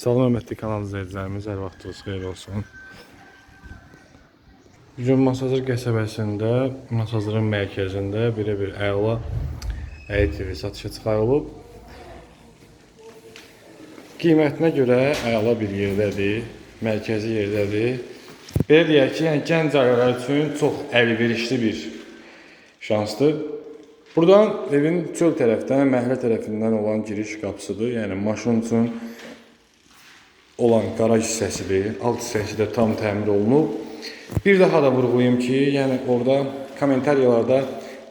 Salam hörmətli kanal izləyicilərimiz, hər vaxtınız xeyir olsun. Bu gün Masazır qəsəbəsində, Masazırın mərkəzində belə bir əla ATV satışa çıxarılıb. Qiymətinə görə əla bir yerdədir, mərkəzi yerdədir. Belə deyək ki, yəni gənc ailələr üçün çox əlverişli bir şansdır. Buradan evin çöl tərəfdən, məhəllə tərəfindən olan giriş qapısıdır. Yəni maşın üçün olan qaraj hissəsidir. Alt hissəsi də tam təmir olunub. Bir daha da vurğulayım ki, yəni orada kommentariyalarda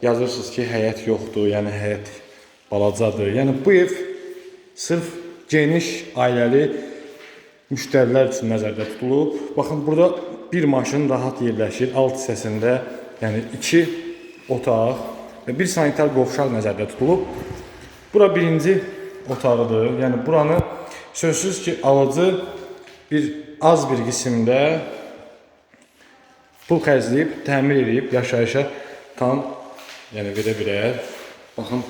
yazırsınız ki, həyət yoxdur, yəni həyət balacadır. Yəni bu ev sırf geniş ailəli müştərilər üçün nəzərdə tutulub. Baxın burada bir maşın rahat yerləşir. Alt hissəsində, yəni 2 otaq və bir sanitar qovşaq nəzərdə tutulub. Bura birinci otağıdır. Yəni buranı sözsüz ki, alıcı bir az bir qismdə pul xərcləyib, təmir edib, yaşayışa tam yəni verə bilər. Baxın,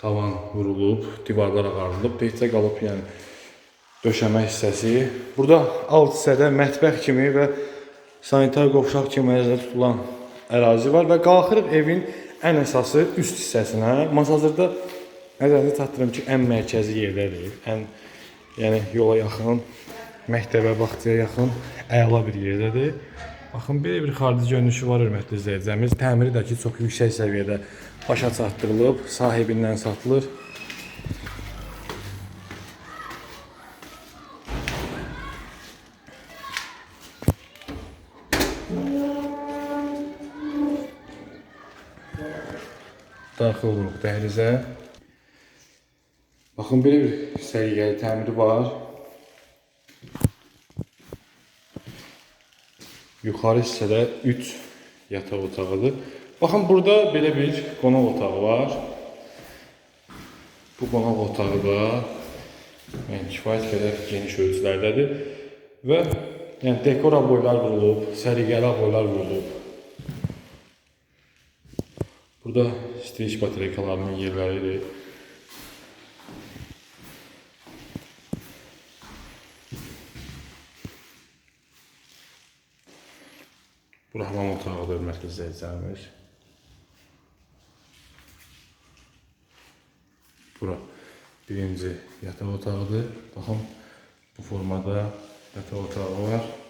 tavan vurulub, divarlar ağarılıb, təkcə qalıb yəni döşəmə hissəsi. Burada alt hissədə mətbəx kimi və sanitar qovşaq kimi nəzərdə tutulan ərazi var və qalxırıq evin ən əsası üst hissəsinə. Masazırda nəzərinizə çatdırım ki, ən mərkəzi yerdədir. Ən yəni yola yaxın, məktəbə, bağçaya yaxın əla bir yerdədir. Baxın, belə bir xarici görünüşü var hörmətli izləyicilərimiz. Təmiri də ki, çox yüksək səviyyədə başa çatdırılıb, sahibindən satılır. Daxil oluruq dəhlizə. Baxın, belə bir səliqəli təmiri var. Yuxarı hissədə 3 yataq otağıdır. Baxın, burada belə bir qonaq otağı var. Bu qonaq otağı da yəni kifayət qədər geniş ölçülərdədir və yəni dekor aboylar vurulub, səliqəli aboylar vurulub. Burada streç batareykalarının yerləridir. Bura hamam otağıdır, hörmətli izləyicilərimiz. Bura birinci yataq otağıdır. Baxın, bu formada yataq otağı var. Və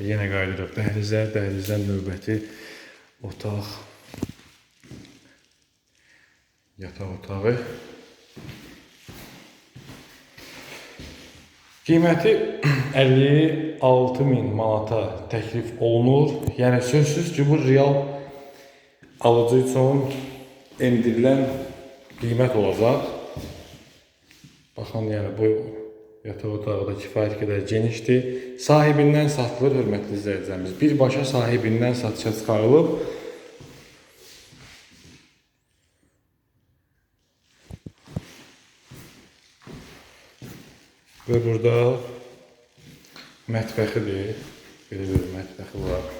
Yenə qayıdırıq dəhlizə, dəhlizdən növbəti otaq, yataq otağı. Qiyməti 56 min manata təklif olunur. Yəni sözsüz ki, bu real alıcı üçün endirilən qiymət olacaq. Baxın, yəni bu yataq otağı da kifayət qədər genişdir. Sahibindən satılır, hörmətli izləyicilərimiz. Birbaşa sahibindən satışa çıxarılıb. Və burada mətbəxidir. Belə bir mətbəxi var.